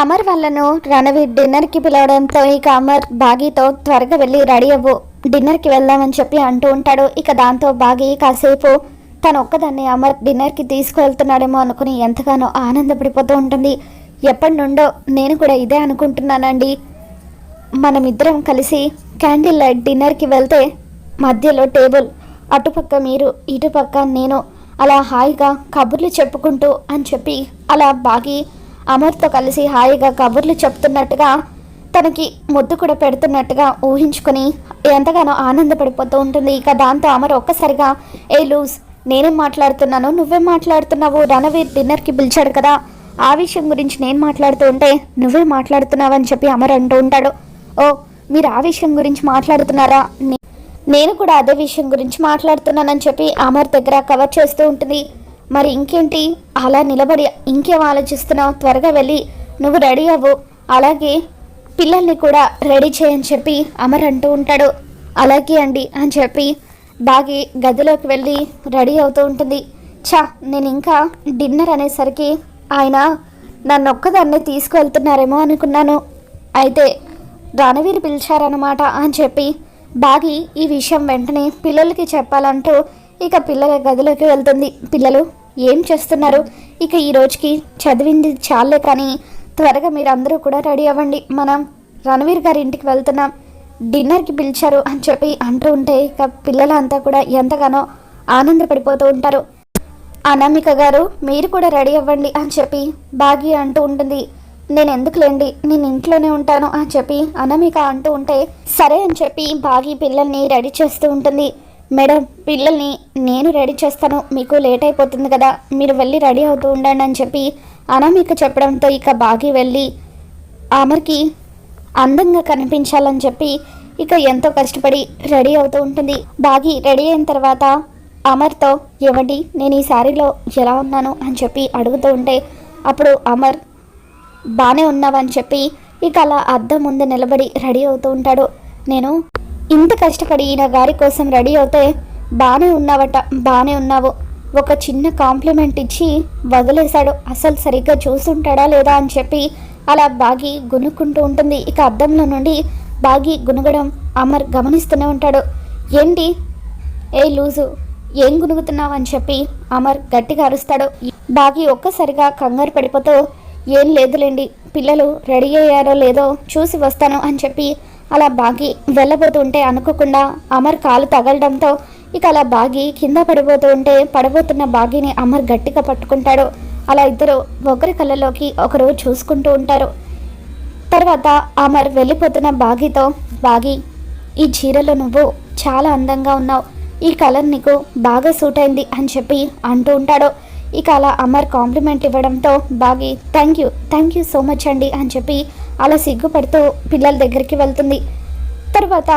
అమర్ వాళ్ళను రణవీర్ డిన్నర్కి పిలవడంతో ఇక అమర్ బాగీతో త్వరగా వెళ్ళి రెడీ అవ్వు. డిన్నర్కి వెళ్దామని చెప్పి అంటూ ఉంటాడు. ఇక దాంతో బాగి కాసేపు తను ఒక్కదాన్ని అమర్ డిన్నర్కి తీసుకువెళ్తున్నాడేమో అనుకుని ఎంతగానో ఆనందపడిపోతూ ఉంటుంది. ఎప్పటి నుండో నేను కూడా ఇదే అనుకుంటున్నానండి. మనమిద్దరం కలిసి క్యాండిల్ లైట్ డిన్నర్కి వెళ్తే మధ్యలో టేబుల్ అటుపక్క మీరు ఇటుపక్క నేను అలా హాయిగా కబుర్లు చెప్పుకుంటూ అని చెప్పి అలా బాగి అమర్తో కలిసి హాయిగా కబుర్లు చెప్తున్నట్టుగా తనకి ముద్దు కూడా పెడుతున్నట్టుగా ఊహించుకొని ఎంతగానో ఆనందపడిపోతూ ఉంటుంది. ఇక దాంతో అమర్ ఒక్కసారిగా ఏ లూజ్ నేనేం మాట్లాడుతున్నాను? నువ్వేం మాట్లాడుతున్నావు? రణవీర్ డిన్నర్కి పిలిచాడు కదా. ఆ విషయం గురించి నేను మాట్లాడుతూ ఉంటే నువ్వే మాట్లాడుతున్నావని చెప్పి అమర్ అంటూ ఉంటాడు. ఓ మీరు ఆ విషయం గురించి మాట్లాడుతున్నారా? నే- నేను కూడా అదే విషయం గురించి మాట్లాడుతున్నానని చెప్పి అమర్ దగ్గర కవర్ చేస్తూ ఉంటుంది. మరి ఇంకేంటి? అలా నిలబడి ఇంకేం ఆలోచిస్తున్నావు? త్వరగా వెళ్ళి నువ్వు రెడీ అవ్వు. అలాగే పిల్లల్ని కూడా రెడీ చేయని చెప్పి అమర్ అంటూ ఉంటాడు. అలాగే అండి అని చెప్పి బాగి గదిలోకి వెళ్ళి రెడీ అవుతూ ఉంటుంది. చా నేను ఇంకా డిన్నర్ అనేసరికి ఆయన నన్ను ఒక్కదాన్నే తీసుకువెళ్తున్నారేమో అనుకున్నాను. అయితే రణవీర్ పిలిచారనమాట అని చెప్పి బాగి ఈ విషయం వెంటనే పిల్లలకి చెప్పాలంటూ ఇక పిల్లల గదిలోకి వెళ్తుంది. పిల్లలు ఏం చేస్తున్నారు? ఇక ఈ రోజుకి చదివింది చాలే కానీ త్వరగా మీరు అందరూ కూడా రెడీ అవ్వండి. మనం రణవీర్ గారి ఇంటికి వెళ్తున్నాం. డిన్నర్కి పిలిచారు అని చెప్పి అంటూ ఉంటే ఇక పిల్లలంతా కూడా ఎంతగానో ఆనందపడిపోతూ ఉంటారు. అనామిక గారు మీరు కూడా రెడీ అవ్వండి అని చెప్పి బాగి అంటూ ఉంటుంది. నేను ఎందుకులేండి? నేను ఇంట్లోనే ఉంటాను అని చెప్పి అనామిక అంటూ ఉంటే సరే అని చెప్పి బాగి పిల్లల్ని రెడీ చేస్తూ ఉంటుంది. మేడం పిల్లల్ని నేను రెడీ చేస్తాను. మీకు లేట్ అయిపోతుంది కదా. మీరు వెళ్ళి రెడీ అవుతూ ఉండండి అని చెప్పి అనామిక చెప్పడంతో ఇక బాగి వెళ్ళి అమర్కి అందంగా కనిపించాలని చెప్పి ఇక ఎంతో కష్టపడి రెడీ అవుతూ ఉంటుంది. బాగి రెడీ అయిన తర్వాత అమర్తో ఇవ్వండి నేను ఈ శారీలో ఎలా ఉన్నాను? అని చెప్పి అడుగుతూ ఉంటే అప్పుడు అమర్ బాగానే ఉన్నావని చెప్పి ఇక అలా అద్దం ముందు నిలబడి రెడీ అవుతూ ఉంటాడు. నేను ఇంత కష్టపడి నా గారి కోసం రెడీ అవుతే బాగానే ఉన్నావట బాగానే ఉన్నావు. ఒక చిన్న కాంప్లిమెంట్ ఇచ్చి వదిలేశాడు. అసలు సరిగ్గా చూస్తుంటాడా లేదా అని చెప్పి అలా బాగి గునుక్కుంటూ ఉంటుంది. ఇక అద్దంలో నుండి బాగి గునుగడం అమర్ గమనిస్తూనే ఉంటాడు. ఏంటి? ఏ లూజు ఏం గునుగుతున్నావు అని చెప్పి అమర్ గట్టిగా అరుస్తాడు. బాగి ఒక్కసారిగా కంగారు పడిపోతూ ఏం లేదులేండి పిల్లలు రెడీ అయ్యారో లేదో చూసి వస్తాను అని చెప్పి అలా బాగి వెళ్ళబోతుంటే అనుకోకుండా అమర్ కాలు తగలడంతో ఇక అలా బాగి కింద పడిపోతూ ఉంటే పడబోతున్న బాగిని అమర్ గట్టిగా పట్టుకుంటాడు. అలా ఇద్దరు ఒకరి కళ్ళలోకి ఒకరు చూసుకుంటూ ఉంటారు. తర్వాత అమర్ వెళ్ళిపోతున్న బాగితో బాగి ఈ చీరలో నువ్వు చాలా అందంగా ఉన్నావు. ఈ కలర్ నీకు బాగా సూట్ అయింది అని చెప్పి అంటూ ఉంటాడు. ఇక అలా అమర్ కాంప్లిమెంట్ ఇవ్వడంతో బాగి thank you thank you so much అండి అని చెప్పి అలా సిగ్గుపడుతూ పిల్లల దగ్గరికి వెళ్తుంది. తర్వాత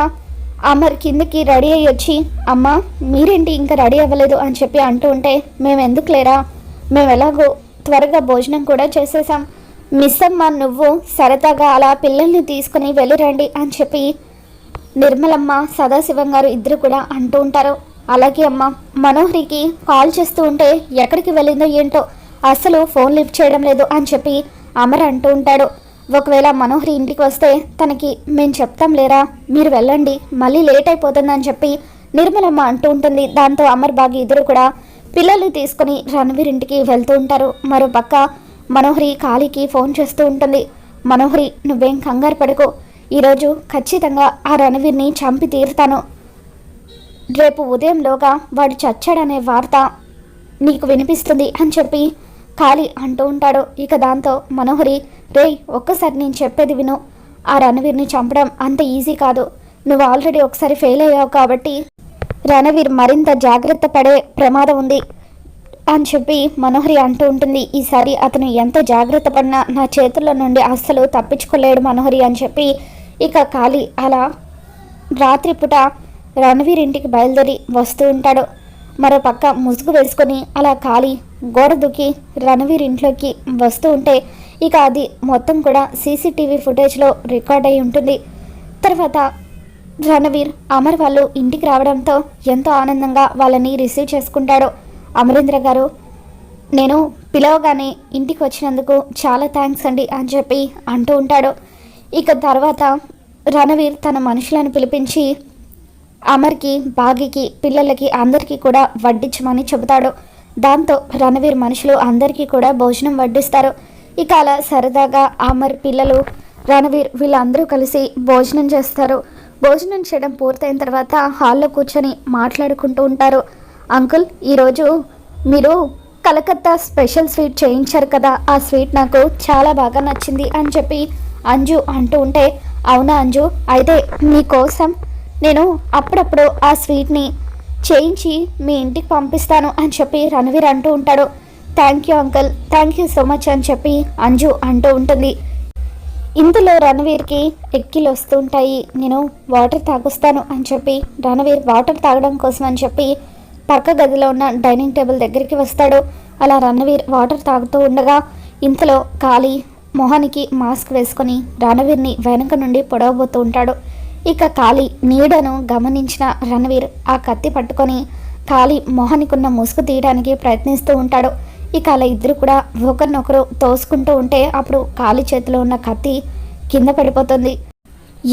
అమర్ కిందకి రెడీ అయ్యి వచ్చి అమ్మ మీరేంటి ఇంకా రెడీ అవ్వలేదు? అని చెప్పి అంటూ ఉంటే మేము ఎందుకు లేరా? మేము ఎలాగో త్వరగా భోజనం కూడా చేసేసాం మిస్ అమ్మ నువ్వు సరదాగా అలా పిల్లల్ని తీసుకుని వెళ్ళిరండి అని చెప్పి నిర్మలమ్మ సదాశివం గారు ఇద్దరు కూడా అంటూ ఉంటారు. అలాగే అమ్మ మనోహరికి కాల్ చేస్తూ ఉంటే ఎక్కడికి వెళ్ళిందో ఏంటో అసలు ఫోన్ లిఫ్ట్ చేయడం లేదు అని చెప్పి అమర్ అంటూ ఉంటాడు. ఒకవేళ మనోహరి ఇంటికి వస్తే తనకి మేము చెప్తాం లేరా? మీరు వెళ్ళండి. మళ్ళీ లేట్ అయిపోతుందని చెప్పి నిర్మలమ్మ అంటూ ఉంటుంది. దాంతో అమర్ బాగి ఇద్దరు కూడా పిల్లల్ని తీసుకుని రణవీర్ ఇంటికి వెళ్తూ ఉంటారు. మరో పక్క మనోహరి కాళీకి ఫోన్ చేస్తూ ఉంటుంది. మనోహరి నువ్వేం కంగారు పడుకో. ఈరోజు ఖచ్చితంగా ఆ రణవీర్ని చంపి తీరుతాను. రేపు ఉదయంలోగా వాడు చచ్చాడనే వార్త నీకు వినిపిస్తుంది అని చెప్పి ఖాళీ అంటూ ఉంటాడు. ఇక దాంతో మనోహరి రే ఒక్కసారి నేను చెప్పేది విను. ఆ రణవీర్ని చంపడం అంత ఈజీ కాదు. నువ్వు ఆల్రెడీ ఒకసారి ఫెయిల్ అయ్యావు కాబట్టి రణవీర్ మరింత జాగ్రత్త పడే ప్రమాదం ఉంది అని చెప్పి మనోహరి అంటూ ఉంటుంది. ఈసారి అతను ఎంత జాగ్రత్త పడినా నా చేతుల నుండి అస్సలు తప్పించుకోలేడు మనోహరి అని చెప్పి ఇక కాళీ అలా రాత్రిపూట రణవీర్ ఇంటికి బయలుదేరి వస్తూ ఉంటాడు. మరో పక్క ముసుగు వేసుకొని అలా కాలి గోడ దూకి రణవీర్ ఇంట్లోకి వస్తూ ఉంటే ఇక అది మొత్తం కూడా సీసీటీవీ ఫుటేజ్లో రికార్డ్ అయి ఉంటుంది. తర్వాత రణవీర్ అమర్ వాళ్ళు ఇంటికి రావడంతో ఎంతో ఆనందంగా వాళ్ళని రిసీవ్ చేసుకుంటాడు. అమరేంద్ర గారు నేను పిలవగానే ఇంటికి వచ్చినందుకు చాలా థ్యాంక్స్ అండి అని చెప్పి అంటూ ఉంటాడు. ఇక తర్వాత రణవీర్ తన మనుషులను పిలిపించి అమర్కి బాగికి పిల్లలకి అందరికీ కూడా వడ్డించమని చెబుతాడు. దాంతో రణవీర్ మనుషులు అందరికీ కూడా భోజనం వడ్డిస్తారు. ఇక అలా సరదాగా అమర్ పిల్లలు రణవీర్ వీళ్ళందరూ కలిసి భోజనం చేస్తారు. భోజనం చేయడం పూర్తయిన తర్వాత హాల్లో కూర్చొని మాట్లాడుకుంటూ ఉంటారు. అంకుల్ ఈరోజు మీరు కలకత్తా స్పెషల్ స్వీట్ చేయించారు కదా ఆ స్వీట్ నాకు చాలా బాగా నచ్చింది అని చెప్పి అంజు అంటూ ఉంటే అవునా అంజు? అయితే మీకోసం నేను అప్పుడప్పుడు ఆ స్వీట్ని చేయించి మీ ఇంటికి పంపిస్తాను అని చెప్పి రణవీర్ అంటూ ఉంటాడు. Thank you uncle thank you so much అని చెప్పి అంజు అంటూ ఉంటుంది. ఇందులో రణవీర్కి ఎక్కిలు వస్తూ ఉంటాయి. నేను వాటర్ తాగుస్తాను అని చెప్పి రణవీర్ వాటర్ తాగడం కోసం అని చెప్పి పక్క గదిలో ఉన్న డైనింగ్ టేబుల్ దగ్గరికి వస్తాడు. అలా రణవీర్ వాటర్ తాగుతూ ఉండగా ఇంతలో కాళీ మొహానికి మాస్క్ వేసుకొని రణవీర్ని వెనక నుండి పొడవబోతూ ఉంటాడు. ఇక కాళీ నీడను గమనించిన రణవీర్ ఆ కత్తి పట్టుకొని కాళీ మొహానికున్న ముసుగు తీయడానికి ప్రయత్నిస్తూ ఉంటాడు. ఇక అలా ఇద్దరు కూడా ఒకరినొకరు తోసుకుంటూ ఉంటే అప్పుడు కాలి చేతిలో ఉన్న కత్తి కింద పడిపోతుంది.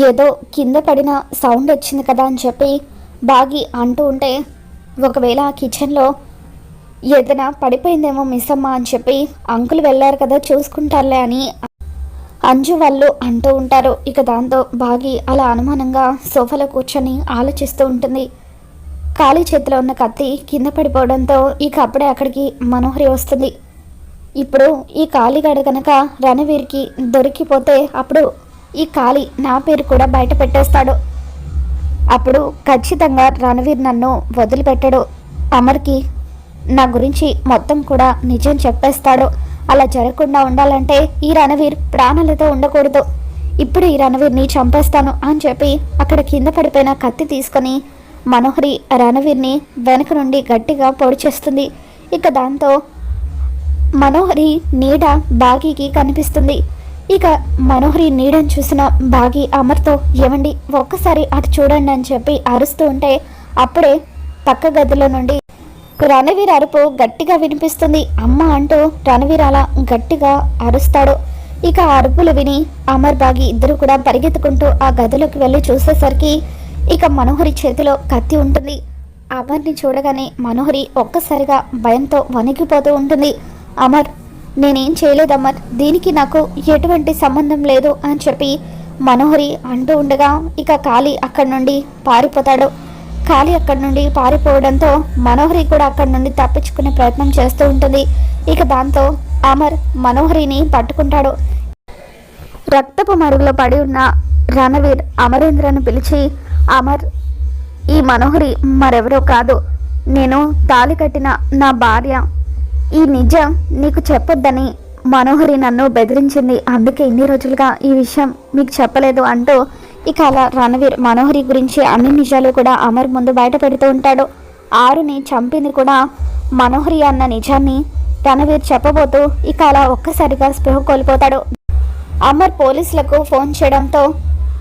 ఏదో కింద పడిన సౌండ్ వచ్చింది కదా అని చెప్పి బాగి అంటూ ఉంటే ఒకవేళ ఆ కిచెన్లో ఏదైనా పడిపోయిందేమో మిస్ అమ్మ అని చెప్పి అంకుల్ వెళ్ళారు కదా చూసుకుంటారులే అని అంజు వాళ్ళు అంటూ ఉంటారు. ఇక దాంతో బాగి అలా అనుమానంగా సోఫాలో కూర్చొని ఆలోచిస్తూ ఉంటుంది. ఖాళీ చేతిలో ఉన్న కత్తి కింద పడిపోవడంతో ఇక అప్పుడే అక్కడికి మనోహరి వస్తుంది. ఇప్పుడు ఈ ఖాళీగాడ కనుక రణవీర్కి దొరికిపోతే అప్పుడు ఈ ఖాళీ నా పేరు కూడా బయట పెట్టేస్తాడు. అప్పుడు ఖచ్చితంగా రణవీర్ నన్ను వదిలిపెట్టాడు. అమర్కి నా గురించి మొత్తం కూడా నిజం చెప్పేస్తాడు. అలా జరగకుండా ఉండాలంటే ఈ రణవీర్ ప్రాణాలతో ఉండకూడదు. ఇప్పుడు ఈ రణవీర్ని చంపేస్తాను అని చెప్పి అక్కడ కింద పడిపోయిన కత్తి తీసుకొని మనోహరి రణవీర్ని వెనక నుండి గట్టిగా పొడి చేస్తుంది. ఇక దాంతో మనోహరి నీడ బాగీకి కనిపిస్తుంది. ఇక మనోహరి నీడని చూసిన బాగి అమర్తో ఏమండి ఒక్కసారి అటు చూడండి అని చెప్పి అరుస్తూ ఉంటే అప్పుడే పక్క గదిలో నుండి రణవీర్ అరుపు గట్టిగా వినిపిస్తుంది. అమ్మ అంటూ రణవీర్ అలా గట్టిగా అరుస్తాడు. ఇక అరుపులు విని అమర్ బాగి ఇద్దరు కూడా పరిగెత్తుకుంటూ ఆ గదిలోకి వెళ్ళి చూసేసరికి ఇక మనోహరి చేతిలో కత్తి ఉంటుంది. అమర్ని చూడగానే మనోహరి ఒక్కసారిగా భయంతో వణికిపోతూ ఉంటుంది. అమర్ నేనేం చేయలేదు అమర్. దీనికి నాకు ఎటువంటి సంబంధం లేదు అని చెప్పి మనోహరి అంటూ ఉండగా ఇక కాళీ అక్కడి నుండి పారిపోతాడు. ఖాళీ అక్కడి నుండి పారిపోవడంతో మనోహరి కూడా అక్కడి నుండి తప్పించుకునే ప్రయత్నం చేస్తూ ఉంటుంది. ఇక దాంతో అమర్ మనోహరిని పట్టుకుంటాడు. రక్తపు మరుగులో పడి ఉన్న రణవీర్ అమరేంద్రను పిలిచి అమర్ ఈ మనోహరి మరెవరో కాదు. నేను తాలి కట్టిన నా భార్య. ఈ నిజం నీకు చెప్పొద్దని మనోహరి నన్ను బెదిరించింది. అందుకే ఇన్ని రోజులుగా ఈ విషయం మీకు చెప్పలేదు అంటూ ఇక అలా రణవీర్ మనోహరి గురించి అన్ని నిజాలు కూడా అమర్ ముందు బయట పెడుతూ ఉంటాడు. ఆరుని చంపింది కూడా మనోహరి అన్న నిజాన్ని రణవీర్ చెప్పబోతూ ఇక అలా ఒక్కసారిగా స్పృహ కోల్పోతాడు. అమర్ పోలీసులకు ఫోన్ చేయడంతో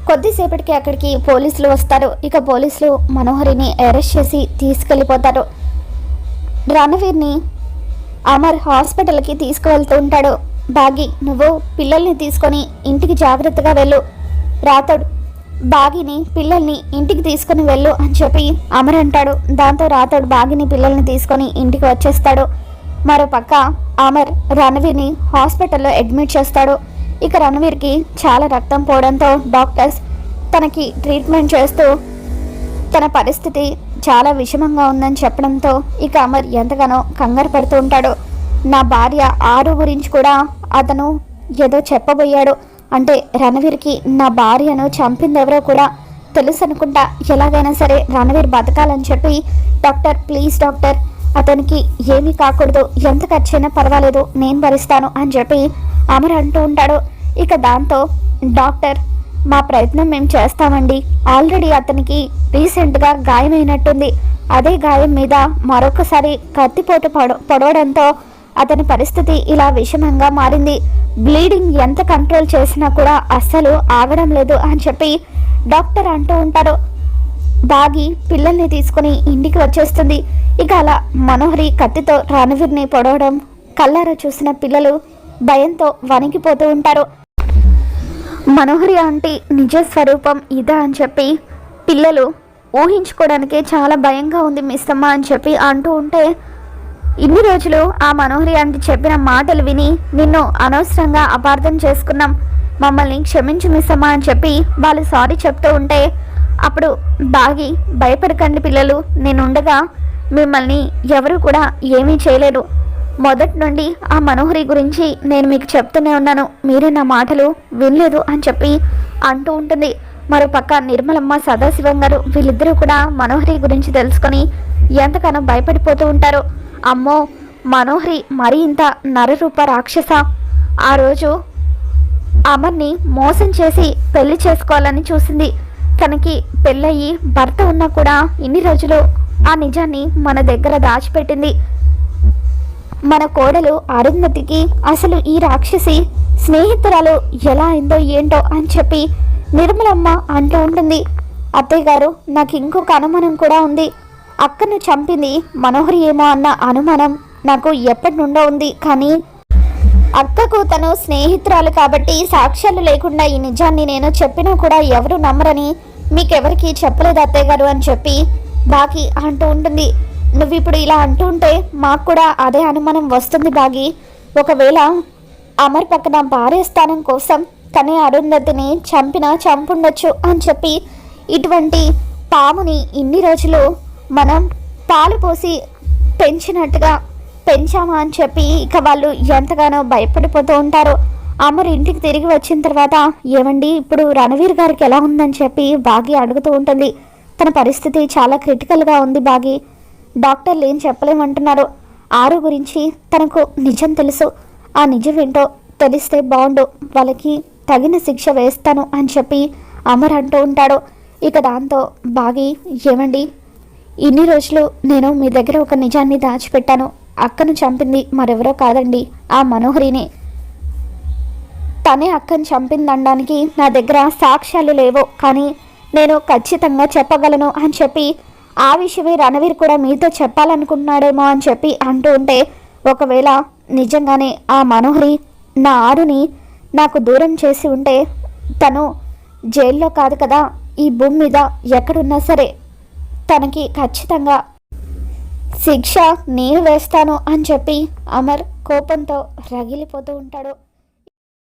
కొద్దిసేపటికి అక్కడికి పోలీసులు వస్తారు. ఇక పోలీసులు మనోహరిని అరెస్ట్ చేసి తీసుకెళ్ళిపోతారు. రణవీర్ని అమర్ హాస్పిటల్కి తీసుకువెళ్తూ ఉంటాడు. బాగి నువ్వు పిల్లల్ని తీసుకొని ఇంటికి జాగ్రత్తగా వెళ్ళు. రాతోడు బాగిని పిల్లల్ని ఇంటికి తీసుకొని వెళ్ళు అని చెప్పి అమర్ అంటాడు. దాంతో రాతోడు బాగిని పిల్లల్ని తీసుకొని ఇంటికి వచ్చేస్తాడు. మరో పక్క అమర్ రణవీర్ని హాస్పిటల్లో అడ్మిట్ చేస్తాడు. ఇక రణవీర్కి చాలా రక్తం పోవడంతో డాక్టర్స్ తనకి ట్రీట్మెంట్ చేస్తూ తన పరిస్థితి చాలా విషమంగా ఉందని చెప్పడంతో ఇక అమర్ ఎంతగానో కంగారు పడుతూ ఉంటాడు. నా భార్య ఆరు గురించి కూడా అతను ఏదో చెప్పబోయాడు. అంటే రణవీర్కి నా భార్యను చంపిందెవరో కూడా తెలుసు అనుకుంటా ఎలాగైనా సరే రణవీర్ బతకాలని చెప్పి డాక్టర్ ప్లీజ్ డాక్టర్ అతనికి ఏమీ కాకూడదు. ఎంత ఖర్చైనా పర్వాలేదు నేను భరిస్తాను అని చెప్పి అమర్ అంటూ ఉంటాడు. ఇక దాంతో డాక్టర్ మా ప్రయత్నం మేము చేస్తామండి. ఆల్రెడీ అతనికి రీసెంట్గా గాయమైనట్టుంది. అదే గాయం మీద మరొకసారి కత్తిపోటు పడ పొడవడంతో అతని పరిస్థితి ఇలా విషమంగా మారింది. బ్లీడింగ్ ఎంత కంట్రోల్ చేసినా కూడా అస్సలు ఆగడం లేదు అని చెప్పి డాక్టర్ అంటూ ఉంటారు. బాగి పిల్లల్ని తీసుకుని ఇంటికి వచ్చేస్తుంది. ఇక అలా మనోహరి కత్తితో రణవీర్ని పొడవడం కళ్ళారా చూసిన పిల్లలు భయంతో వణికిపోతూ ఉంటారు. మనోహరి ఆంటీ నిజ స్వరూపం ఇదా అని చెప్పి పిల్లలు ఊహించుకోవడానికే చాలా భయంగా ఉంది మిస్తమ్మ అని చెప్పి అంటూ ఉంటే ఇన్ని రోజులు ఆ మనోహరి ఆంటీ చెప్పిన మాటలు విని నిన్ను అనవసరంగా అపార్థం చేసుకున్నాం. మమ్మల్ని క్షమించు మిస్సమ్మా అని చెప్పి వాళ్ళు సారీ చెప్తూ ఉంటే అప్పుడు బాగి భయపడకండి పిల్లలు నేనుండగా మిమ్మల్ని ఎవరు కూడా ఏమీ చేయలేరు. మొదటి నుండి ఆ మనోహరి గురించి నేను మీకు చెప్తూనే ఉన్నాను. మీరే నా మాటలు వినలేదు అని చెప్పి అంటూ ఉంటుంది. మరోపక్క నిర్మలమ్మ సదాశివం గారు వీళ్ళిద్దరూ కూడా మనోహరి గురించి తెలుసుకొని ఎంతగానో భయపడిపోతూ ఉంటారు. అమ్మో మనోహరి మరి ఇంత నరరూప రాక్షస. ఆ రోజు అమర్ని మోసం చేసి పెళ్ళి చేసుకోవాలని చూసింది. తనకి పెళ్ళయి భర్త ఉన్నా కూడా ఇన్ని రోజులు ఆ నిజాన్ని మన దగ్గర దాచిపెట్టింది. మన కోడలు అరుంధతికి అసలు ఈ రాక్షసి స్నేహితురాలు ఎలా అయిందో ఏంటో అని చెప్పి నిర్మలమ్మ అంటూ ఉంటుంది. అత్తయ్య గారు నాకు ఇంకొక అనుమానం కూడా ఉంది. అక్కను చంపింది మనోహరి ఏమో అన్న అనుమానం నాకు ఎప్పటి నుండో ఉంది కానీ అక్కకు తను స్నేహితురాలు కాబట్టి సాక్ష్యాలు లేకుండా ఈ నిజాన్ని నేను చెప్పినా కూడా ఎవరు నమ్మరని మీకెవరికి చెప్పలేదు అత్తయ్య గారు అని చెప్పి బాకి అంటూ ఉంటుంది. నువ్వు ఇప్పుడు ఇలా అంటూ ఉంటే మాకు కూడా అదే అనుమానం వస్తుంది బాగి ఒకవేళ అమర్ పక్కన భార్య స్థానం కోసం తనే అరుంధతిని చంపినా చంపుండొచ్చు అని చెప్పి ఇటువంటి పాముని ఇన్ని రోజులు మనం పాలు పోసి పెంచినట్టుగా పెంచామా అని చెప్పి ఇక వాళ్ళు ఎంతగానో భయపడిపోతూ ఉంటారు. అమర్ ఇంటికి తిరిగి వచ్చిన తర్వాత ఏమండి ఇప్పుడు రణవీర్ గారికి ఎలా ఉందని చెప్పి బాగి అడుగుతూ ఉంటుంది. తన పరిస్థితి చాలా క్రిటికల్గా ఉంది బాగి. డాక్టర్లు ఏం చెప్పలేమంటున్నారు. ఆరు గురించి తనకు నిజం తెలుసు. ఆ నిజం ఏంటో తెలిస్తే బాగుండు. వాళ్ళకి తగిన శిక్ష వేస్తాను అని చెప్పి అమర్ అంటూ ఉంటాడు. ఇక దాంతో బాగి ఏమండి ఇన్ని రోజులు నేను మీ దగ్గర ఒక నిజాన్ని దాచిపెట్టాను. అక్కను చంపింది మరెవరో కాదండి ఆ మనోహరిని. తనే అక్కను చంపిందనడానికి నా దగ్గర సాక్ష్యాలు లేవు. కానీ నేను ఖచ్చితంగా చెప్పగలను అని చెప్పి ఆ విషయమే రణవీర్ కూడా మీతో చెప్పాలనుకుంటున్నాడేమో అని చెప్పి అంటూ ఉంటే ఒకవేళ నిజంగానే ఆ మనోహరి నా ఆరుని నాకు దూరం చేసి ఉంటే తను జైల్లో కాదు కదా. ఈ భూమి మీద ఎక్కడున్నా సరే తనకి ఖచ్చితంగా శిక్ష నేను వేస్తాను అని చెప్పి అమర్ కోపంతో రగిలిపోతూ ఉంటాడు.